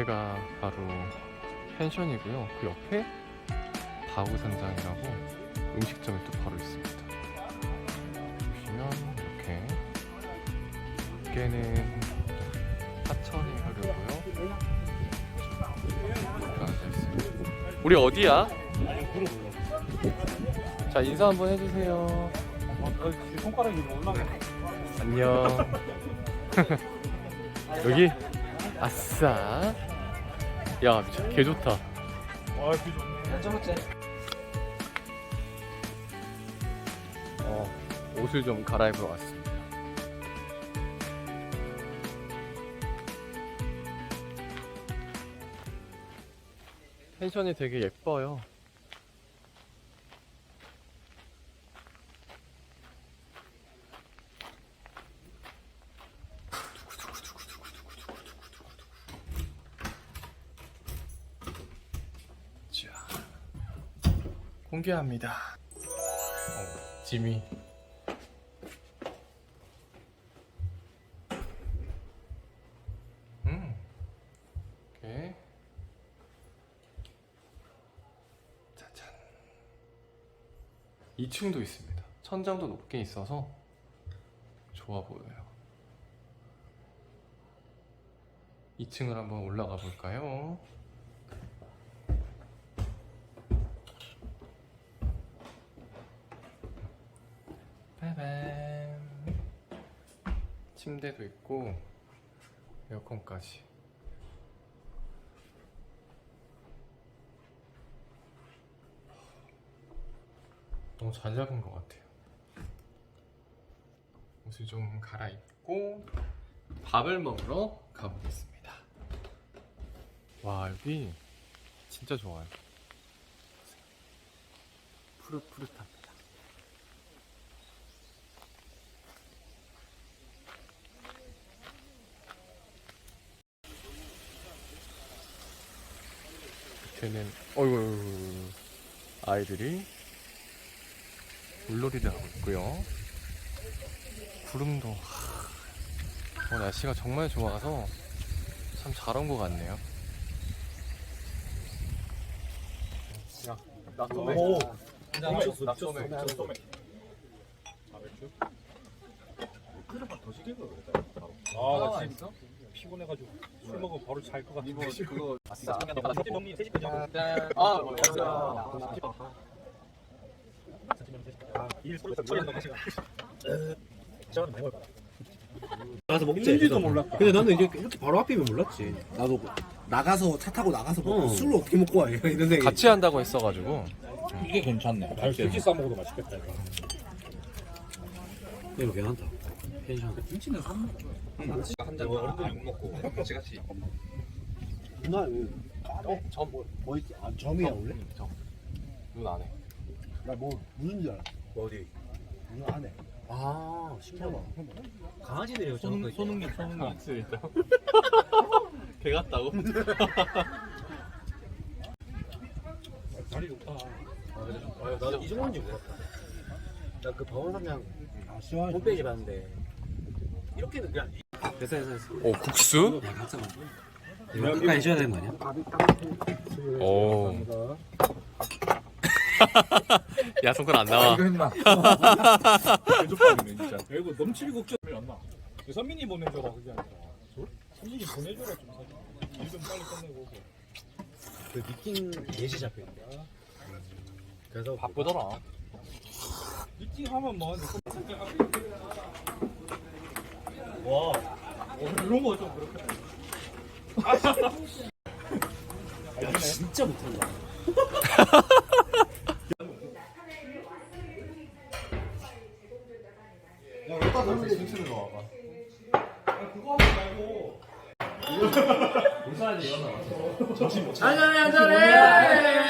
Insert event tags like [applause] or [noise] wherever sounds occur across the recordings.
옆에가 바로 펜션이고요. 그 옆에 다우상장이라고 음식점이 또 바로 있습니다. 보시면 이렇게 밖에는 하천이 앉아 있습니다. 우리 어디야? 자 인사 한번 해주세요. 손가락이 올라가. 안녕. [laughs] 여기 아싸. 야, 미쳐, 개 좋다. 와, 그 좋네. 첫 번째. 어, 옷을 좀 갈아입으러 왔습니다. 펜션이 되게 예뻐요. 공개합니다. 어, 짐이 음. 오케이. 짜잔. 2층도 있습니다. 천장도 높게 있어서 좋아 보여요. 2층을 한번 올라가 볼까요? 침대도 있고 에어컨까지. 너무 잘 잡은 것 같아요. 옷을 좀 갈아입고 밥을 먹으러 가보겠습니다. 와 여기 진짜 좋아요. 푸릇푸릇합니다. 밑에는 어이구 아이들이 물놀이를 하고 있고요. 구름도 하, 어, 날씨가 정말 좋아서 참 잘 온 것 같네요. 야, 낙서매. 오. 낙서매. 낙서매. 낙서매. 아, 맥주? 더 시킬 걸 그랬다. 아, 나 지금 피곤해가지고 술 먹으면 바로 잘 것 같은데. 이거 그거 [laughs] 아싸. 정리 정도. 아. 일 소리 너무 시간. 저는 많이 먹을 나가서 먹지. 있는지도 몰랐다. 근데 나는 이게 이렇게 바로 앞이면 몰랐지. 나도 나가서 차 타고 나가서 먹고 어. 술을 어떻게 먹고 와 이런 생각이 같이 한다고 했어가지고 이게 괜찮네. 아, 김치 싸 먹어도 맛있겠다. 이거. 이거 괜찮다. 펜션. 김치는 산 먹어. 한잔 어른들이 못 먹고 같이 같이. 누나 어? 점 뭐 뭐 있지? 아 점이야 원래? 눈 안에. 나뭐 무슨 줄 알아? 어디? 눈 안에 아, 신기하다. 강아지들이 손흥 손흥민 손흥민. 진짜. 개 같다고? 다리 좋다. 나도 이 정도인지 몰랐다. 나그아 시원하지 홈페이지 봤는데 이렇게는 그냥 됐어 됐어 됐어. 오 국수? 야 각자 먹어. 이거 끝까지 쉬어야 되는 거 아니야? 오. [laughs] 야 손가락 안 나와. 진짜. 야, 이거 넘치기 걱정이 안 나. 그 선민이 보내줘라 그게 아니라. 선민이 보내줘라 좀 사진. 일좀 빨리 끝내고. 그 미팅 4시 잡혀 있다. 그래서 바쁘더라. 미팅 하면 뭐 하는데 와. 어, 이런 거 좀 그렇게 야, 진짜 못한다. 야 여기다 넣는데 김치는 넣어봐 한잔해 한잔해. 어, 오늘 헤어졌어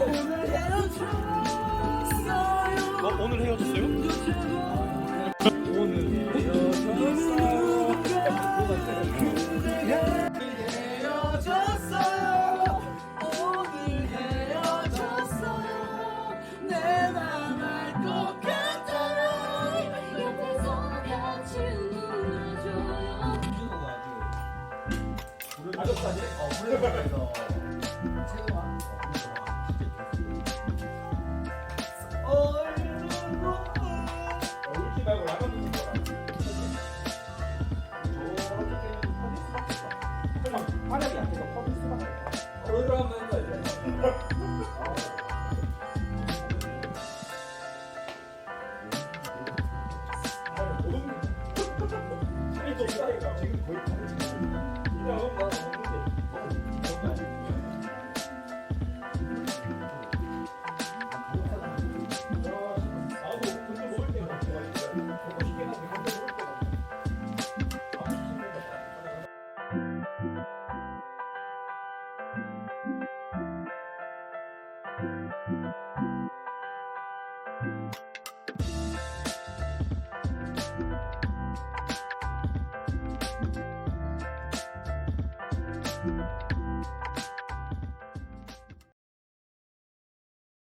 요? 오늘 헤어졌어요 오늘 곁에서 같이 울 화력이 안 돼서 퍼질 수밖에 없어. 그러면 이제. [laughs]